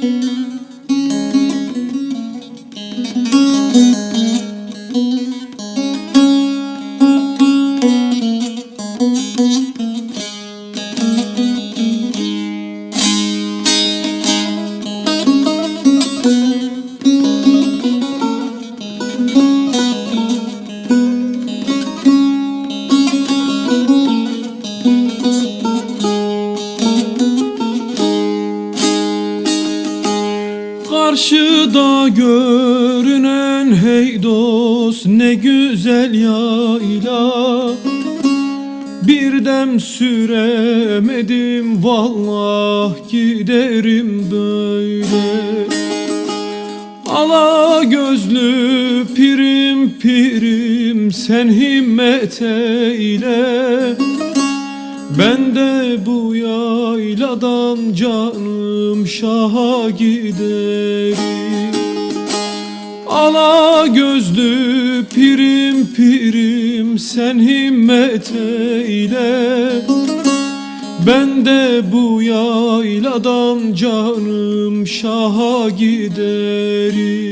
Música Karşıda görünen hey dost ne güzel yayla. Bir dem süremedim vallah giderim böyle. Ala gözlü pirim pirim sen himmet eyle ben de bu yayladan canım şaha giderim Ala gözlü pirim pirim sen himmet eyle. Ben de bu yayladan canım şaha giderim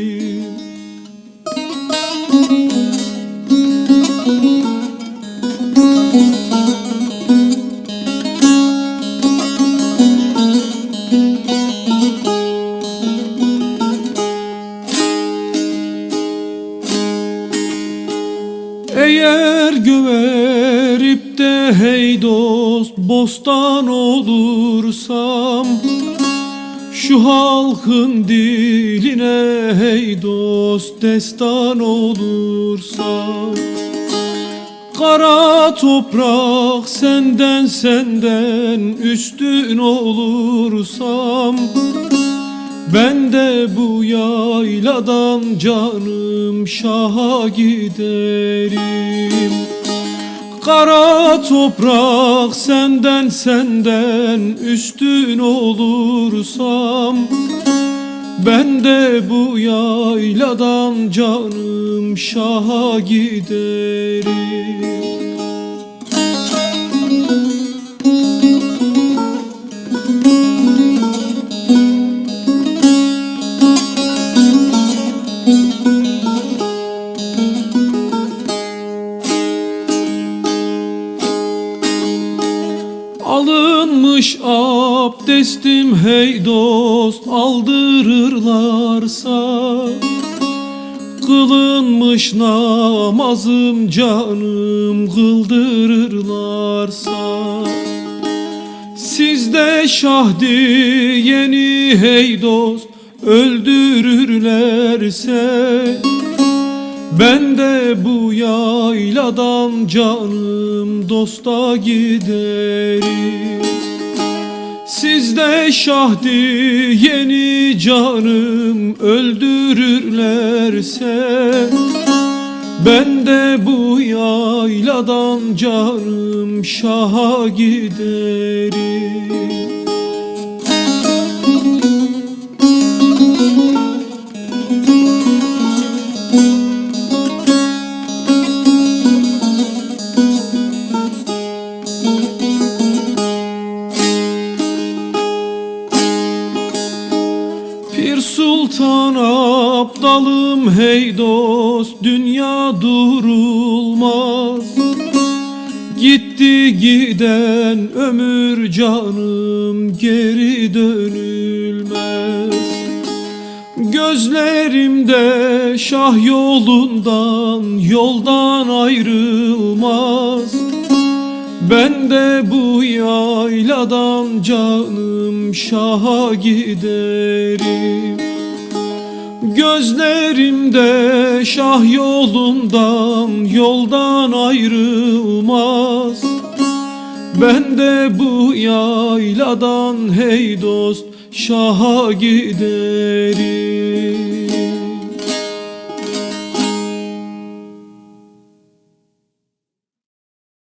Eğer güverip de hey dost bostan olursam Şu halkın diline hey dost destan olursam Kara toprak senden senden üstün olursam ben de bu yayladan canım şaha giderim. Kara toprak senden senden üstün olursam Ben de bu yayladan canım şaha giderim Alınmış abdestim hey dost aldırırlarsa. Kılınmış namazım canım kıldırırlarsa. Sizde şahdi yeni hey dost öldürürlerse. Ben de bu yayladan canım dosta giderim Sizde şahdi yeni canım öldürürlerse Ben de bu yayladan canım şaha giderim Sultan Abdalım hey dost dünya durulmaz. Gitti giden ömür canım geri dönülmez. Gözlerimde şah yolundan yoldan ayrılmaz ben de bu yayladan canım şaha giderim. Gözlerimde şah yolundan yoldan ayrılmaz. Ben de bu yayladan hey dost şaha giderim